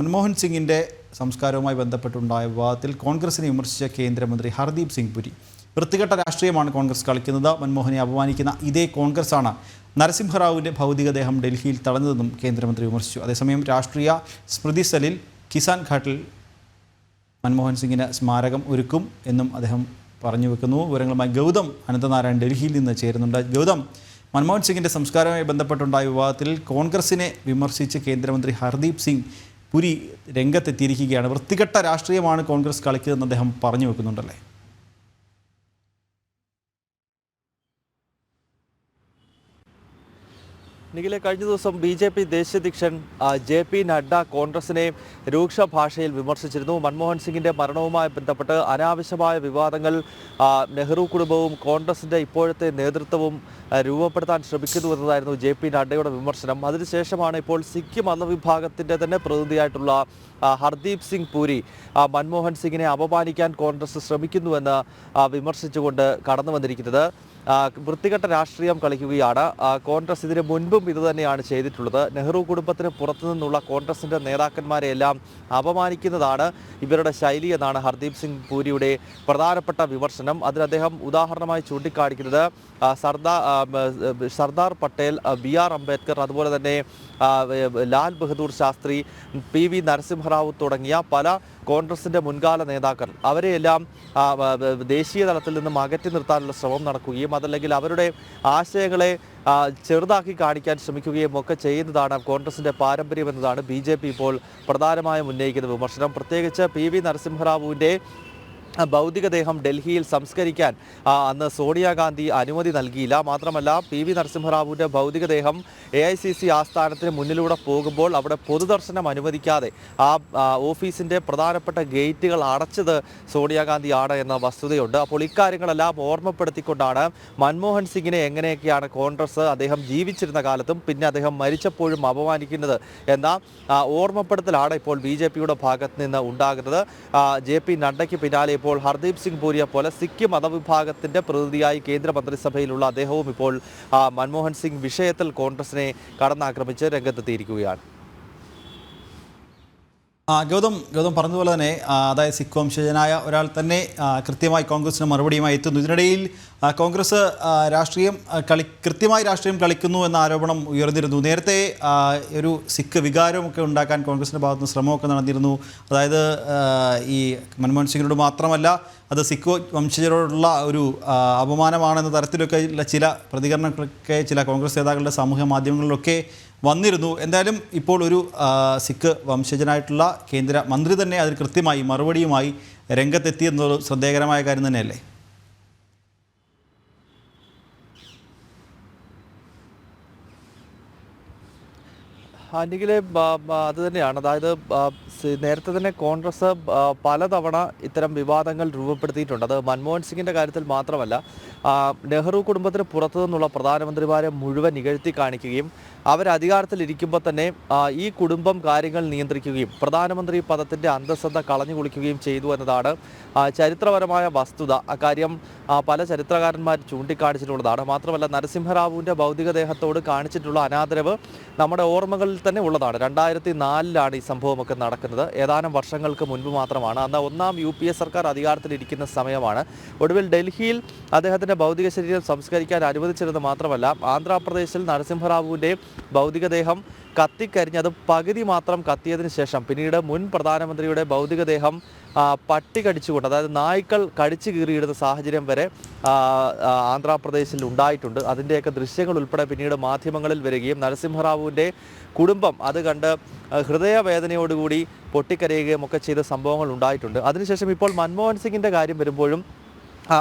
മൻമോഹൻ സിംഗിന്റെ സംസ്കാരവുമായി ബന്ധപ്പെട്ടുണ്ടായ വിവാദത്തിൽ കോൺഗ്രസിനെ വിമർശിച്ച കേന്ദ്രമന്ത്രി ഹർദീപ് സിംഗ് പുരി. വൃത്തികെട്ട രാഷ്ട്രീയമാണ് കോൺഗ്രസ് കളിക്കുന്നത്. മൻമോഹനെ അപമാനിക്കുന്ന ഇതേ കോൺഗ്രസ്സാണ് നരസിംഹറാവുവിന്റെ ഭൗതികദേഹം ഡൽഹിയിൽ തടഞ്ഞതെന്നും കേന്ദ്രമന്ത്രി വിമർശിച്ചു. അതേസമയം രാഷ്ട്രീയ സ്മൃതി കിസാൻ ഘാട്ടിൽ മൻമോഹൻ സിംഗിന് സ്മാരകം ഒരുക്കും എന്നും അദ്ദേഹം പറഞ്ഞു വെക്കുന്നു. വിവരങ്ങളുമായി ഗൗതം അനന്തനാരായൺ ഡൽഹിയിൽ നിന്ന് ചേരുന്നുണ്ട്. ഗൗതം മൻമോഹൻ സിംഗിന്റെ സംസ്കാരവുമായി ബന്ധപ്പെട്ടുണ്ടായ വിവാദത്തിൽ കോൺഗ്രസിനെ വിമർശിച്ച് കേന്ദ്രമന്ത്രി ഹർദീപ് സിംഗ് പുരി രംഗത്തെത്തിയിരിക്കുകയാണ്. വൃത്തികെട്ട രാഷ്ട്രീയമാണ് കോൺഗ്രസ് കളിക്കുന്നതെന്ന് അദ്ദേഹം പറഞ്ഞു വെക്കുന്നുണ്ടല്ലേ? നിഖിലെ കഴിഞ്ഞ ദിവസം ബി ജെ പി ദേശീയ അധ്യക്ഷൻ ആ, ജെ പി നഡ്ഡ കോൺഗ്രസിനെ രൂക്ഷ ഭാഷയിൽ വിമർശിച്ചിരുന്നു. മൻമോഹൻ സിംഗിന്റെ മരണവുമായി ബന്ധപ്പെട്ട് അനാവശ്യമായ വിവാദങ്ങൾ നെഹ്റു കുടുംബവും കോൺഗ്രസിന്റെ ഇപ്പോഴത്തെ നേതൃത്വവും രൂപപ്പെടുത്താൻ ശ്രമിക്കുന്നു എന്നതായിരുന്നു ജെ പി നഡ്ഡയുടെ വിമർശനം. അതിനുശേഷമാണ് ഇപ്പോൾ സിഖ് മതവിഭാഗത്തിന്റെ തന്നെ പ്രതിനിധിയായിട്ടുള്ള ഹർദീപ് സിംഗ് പൂരി മൻമോഹൻ സിംഗിനെ അപമാനിക്കാൻ കോൺഗ്രസ് ശ്രമിക്കുന്നുവെന്ന് വിമർശിച്ചുകൊണ്ട് കടന്നു വന്നിരിക്കുന്നത് വൃത്തികെട്ട രാഷ്ട്രീയം കളിക്കുകയാണ്. കോൺഗ്രസ് ഇതിനു മുൻപും ഇതുതന്നെയാണ് ചെയ്തിട്ടുള്ളത്. നെഹ്റു കുടുംബത്തിന് പുറത്തു നിന്നുള്ള കോൺഗ്രസിന്റെ നേതാക്കന്മാരെ എല്ലാം അപമാനിക്കുന്നതാണ് ഇവരുടെ ശൈലി എന്നാണ് ഹർദീപ് സിംഗ് പൂരിയുടെ പ്രധാനപ്പെട്ട വിമർശനം. അതിന് അദ്ദേഹം ഉദാഹരണമായി ചൂണ്ടിക്കാണിക്കുന്നത് സർദാർ സർദാർ പട്ടേൽ ബി ആർ അംബേദ്കർ അതുപോലെ തന്നെ ലാൽ ബഹദൂർ ശാസ്ത്രി പി വി നരസിംഹറാവു തുടങ്ങിയ പല കോൺഗ്രസിന്റെ മുൻകാല നേതാക്കൾ. അവരെയെല്ലാം ദേശീയ തലത്തിൽ നിന്നും അകറ്റി നിർത്താനുള്ള ശ്രമം നടക്കുകയും അതല്ലെങ്കിൽ അവരുടെ ആശയങ്ങളെ ചെറുതാക്കി കാണിക്കാൻ ശ്രമിക്കുകയും ഒക്കെ ചെയ്യുന്നതാണ് കോൺഗ്രസിന്റെ പാരമ്പര്യം എന്നതാണ് ബി ഇപ്പോൾ പ്രധാനമായും ഉന്നയിക്കുന്ന വിമർശനം. പ്രത്യേകിച്ച് പി വി നരസിംഹറാവുവിന്റെ ആ, ഭൗതികദേഹം ഡൽഹിയിൽ സംസ്കരിക്കാൻ അന്ന് സോണിയാഗാന്ധി അനുമതി നൽകിയില്ല. മാത്രമല്ല പി വി നരസിംഹറാവുവിന്റെ ഭൗതികദേഹം എ ഐ സി സി ആസ്ഥാനത്തിന് മുന്നിലൂടെ പോകുമ്പോൾ അവിടെ പൊതുദർശനം അനുവദിക്കാതെ ആ ഓഫീസിന്റെ പ്രധാനപ്പെട്ട ഗേറ്റുകൾ അടച്ചത് സോണിയാഗാന്ധിയാണ് എന്ന വസ്തുതയുണ്ട്. അപ്പോൾ ഇക്കാര്യങ്ങളെല്ലാം ഓർമ്മപ്പെടുത്തിക്കൊണ്ടാണ് മൻമോഹൻ സിംഗിനെ എങ്ങനെയൊക്കെയാണ് കോൺഗ്രസ് അദ്ദേഹം ജീവിച്ചിരുന്ന കാലത്തും പിന്നെ അദ്ദേഹം മരിച്ചപ്പോഴും അപമാനിക്കുന്നത് എന്ന ഓർമ്മപ്പെടുത്തലാണ് ഇപ്പോൾ ബി ജെ പിയുടെ ഭാഗത്ത് നിന്ന് ഉണ്ടാകുന്നത്. ജെ പി നഡ്ഡയ്ക്ക് പിന്നാലെ ഇപ്പോൾ ഹർദീപ് സിംഗ് പൂരിയെ പോലെ സിഖ് മതവിഭാഗത്തിന്റെ പ്രതിനിധിയായി കേന്ദ്ര മന്ത്രിസഭയിലുള്ള അദ്ദേഹവും ഇപ്പോൾ മൻമോഹൻ സിംഗ് വിഷയത്തിൽ കോൺഗ്രസിനെ കടന്നാക്രമിച്ച് രംഗത്തെത്തിയിരിക്കുകയാണ്. ഗൗതം ഗൗതം പറഞ്ഞതുപോലെ തന്നെ അതായത് സിഖ് വംശജനായ ഒരാൾ തന്നെ കൃത്യമായി കോൺഗ്രസിന് മറുപടിയുമായി എത്തുന്നു. ഇതിനിടയിൽ കോൺഗ്രസ് രാഷ്ട്രീയം കളി കൃത്യമായി രാഷ്ട്രീയം കളിക്കുന്നു എന്ന ആരോപണം ഉയർന്നിരുന്നു. നേരത്തെ ഒരു സിഖ് വികാരമൊക്കെ ഉണ്ടാക്കാൻ കോൺഗ്രസിന്റെ ഭാഗത്തുനിന്ന് ശ്രമമൊക്കെ നടന്നിരുന്നു. അതായത് ഈ മൻമോഹൻ സിംഗിനോട് മാത്രമല്ല അത് സിഖ് വംശജരോടുള്ള ഒരു അപമാനമാണെന്ന തരത്തിലൊക്കെ ഉള്ള ചില പ്രതികരണങ്ങളൊക്കെ ചില കോൺഗ്രസ് നേതാക്കളുടെ സാമൂഹ്യ മാധ്യമങ്ങളിലൊക്കെ വന്നിരുന്നു. എന്തായാലും ഇപ്പോൾ ഒരു സിഖ് വംശജനായിട്ടുള്ള കേന്ദ്ര മന്ത്രി തന്നെ അതിന് കൃത്യമായി മറുപടിയുമായി രംഗത്തെത്തി എന്നൊരു ശ്രദ്ധേയകരമായ കാര്യം തന്നെയല്ലേ? അല്ലെങ്കിലെ അത് തന്നെയാണ്. അതായത് നേരത്തെ തന്നെ കോൺഗ്രസ് പലതവണ ഇത്തരം വിവാദങ്ങൾ രൂപപ്പെടുത്തിയിട്ടുണ്ട്. അത് മൻമോഹൻ സിംഗിന്റെ കാര്യത്തിൽ മാത്രമല്ല നെഹ്റു കുടുംബത്തിന് പുറത്തു നിന്നുള്ള പ്രധാനമന്ത്രിമാരെ മുഴുവൻ നികഴ്ത്തി കാണിക്കുകയും അവർ അധികാരത്തിലിരിക്കുമ്പോൾ തന്നെ ഈ കുടുംബം കാര്യങ്ങൾ നിയന്ത്രിക്കുകയും പ്രധാനമന്ത്രി പദത്തിന്റെ അന്തസ്സത കളഞ്ഞു കുളിക്കുകയും ചെയ്തു എന്നതാണ് ചരിത്രപരമായ വസ്തുത. അക്കാര്യം പല ചരിത്രകാരന്മാർ ചൂണ്ടിക്കാണിച്ചിട്ടുള്ളതാണ്. മാത്രമല്ല നരസിംഹറാവുവിന്റെ ഭൗതികദേഹത്തോട് കാണിച്ചിട്ടുള്ള അനാദരവ് നമ്മുടെ ഓർമ്മകളിൽ തന്നെ ഉള്ളതാണ്. രണ്ടായിരത്തി നാലിലാണ് ഈ സംഭവമൊക്കെ നടക്കുന്നത്. ഏതാനും വർഷങ്ങൾക്ക് മുൻപ് മാത്രമാണ്. അന്ന് ഒന്നാം യു പി എ സർക്കാർ അധികാരത്തിലിരിക്കുന്ന സമയമാണ്. ഒടുവിൽ ഡൽഹിയിൽ അദ്ദേഹത്തിന്റെ ഭൗതിക ശരീരം സംസ്കരിക്കാൻ അനുവദിച്ചിരുന്നത് മാത്രമല്ല ആന്ധ്രാപ്രദേശിൽ നരസിംഹറാവുവിന്റെ ഭൗതികദേഹം കത്തിക്കരിഞ്ഞ് അത് പകുതി മാത്രം കത്തിയതിന് ശേഷം പിന്നീട് മുൻ പ്രധാനമന്ത്രിയുടെ ഭൗതികദേഹം പട്ടി കടിച്ചുകൊണ്ട് അതായത് നായ്ക്കൾ കടിച്ചു കീറിയിടുന്ന സാഹചര്യം വരെ ആന്ധ്രാപ്രദേശിൽ ഉണ്ടായിട്ടുണ്ട്. അതിന്റെയൊക്കെ ദൃശ്യങ്ങൾ ഉൾപ്പെടെ പിന്നീട് മാധ്യമങ്ങളിൽ വരികയും നരസിംഹറാവുവിന്റെ കുടുംബം അത് കണ്ട് ഹൃദയവേദനയോടുകൂടി പൊട്ടിക്കരയുകയും ഒക്കെ ചെയ്ത സംഭവങ്ങൾ ഉണ്ടായിട്ടുണ്ട്. അതിനുശേഷം ഇപ്പോൾ മൻമോഹൻ സിംഗിന്റെ കാര്യം വരുമ്പോഴും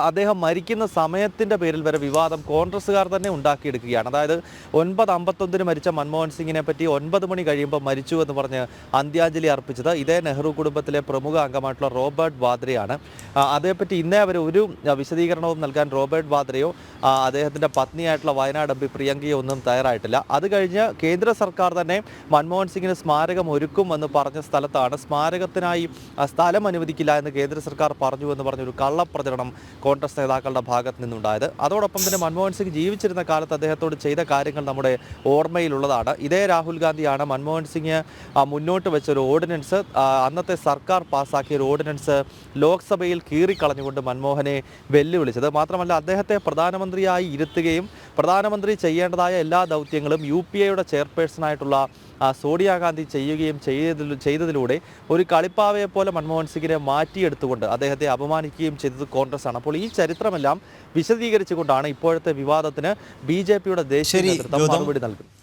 അദ്ദേഹം മരിക്കുന്ന സമയത്തിന്റെ പേരിൽ വരെ വിവാദം കോൺഗ്രസ്സുകാർ തന്നെ ഉണ്ടാക്കിയെടുക്കുകയാണ്. അതായത് ഒൻപത് അമ്പത്തൊന്നിന് മരിച്ച മൻമോഹൻ സിംഗിനെ പറ്റി ഒൻപത് മണി കഴിയുമ്പോൾ മരിച്ചു എന്ന് പറഞ്ഞ് അന്ത്യാഞ്ജലി അർപ്പിച്ചത് ഇതേ നെഹ്റു കുടുംബത്തിലെ പ്രമുഖ അംഗമായിട്ടുള്ള റോബർട്ട് വാദ്രയാണ്. അതേപ്പറ്റി ഇന്നേ അവർ ഒരു വിശദീകരണവും നൽകാൻ റോബർട്ട് വാദ്രയോ അദ്ദേഹത്തിന്റെ പത്നിയായിട്ടുള്ള വയനാട് എം പി പ്രിയങ്കയോ ഒന്നും തയ്യാറായിട്ടില്ല. അത് കഴിഞ്ഞ് കേന്ദ്ര സർക്കാർ തന്നെ മൻമോഹൻ സിംഗിന് സ്മാരകം ഒരുക്കും എന്ന് പറഞ്ഞ സ്ഥലത്താണ് സ്മാരകത്തിനായി സ്ഥലം അനുവദിക്കില്ല എന്ന് കേന്ദ്ര സർക്കാർ പറഞ്ഞു എന്ന് പറഞ്ഞൊരു കള്ളപ്രചരണം കോൺഗ്രസ് നേതാക്കളുടെ ഭാഗത്ത് നിന്നുണ്ടായത്. അതോടൊപ്പം തന്നെ മൻമോഹൻ സിംഗ് ജീവിച്ചിരുന്ന കാലത്ത് അദ്ദേഹത്തോട് ചെയ്ത കാര്യങ്ങൾ നമ്മുടെ ഓർമ്മയിലുള്ളതാണ്. ഇതേ രാഹുൽ ഗാന്ധിയാണ് മൻമോഹൻ സിംഗ് മുന്നോട്ട് വെച്ച ഒരു ഓർഡിനൻസ്. അന്നത്തെ സർക്കാർ പാസ്സാക്കിയ ഒരു ഓർഡിനൻസ് ലോക്സഭയിൽ കീറിക്കളഞ്ഞുകൊണ്ട് മൻമോഹനെ വെല്ലുവിളിച്ചത്. മാത്രമല്ല അദ്ദേഹത്തെ പ്രധാനമന്ത്രിയായി ഇരുത്തുകയും പ്രധാനമന്ത്രി ചെയ്യേണ്ടതായ എല്ലാ ദൗത്യങ്ങളും യു പി എയുടെ ചെയർപേഴ്സണായിട്ടുള്ള സോണിയാഗാന്ധി ചെയ്യുകയും ചെയ്തതിൽ ചെയ്തതിലൂടെ ഒരു കളിപ്പാവയെ പോലെ മൻമോഹൻ സിംഗിനെ മാറ്റിയെടുത്തുകൊണ്ട് അദ്ദേഹത്തെ അപമാനിക്കുകയും ചെയ്തത് കോൺഗ്രസ് ആണ് അപ്പോൾ ഈ ചരിത്രമെല്ലാം വിശദീകരിച്ചുകൊണ്ടാണ് ഇപ്പോഴത്തെ വിവാദത്തിന് ബി ജെ പിയുടെ ദേശീയ നേതൃത്വം. മറുപടി നൽകുന്നത്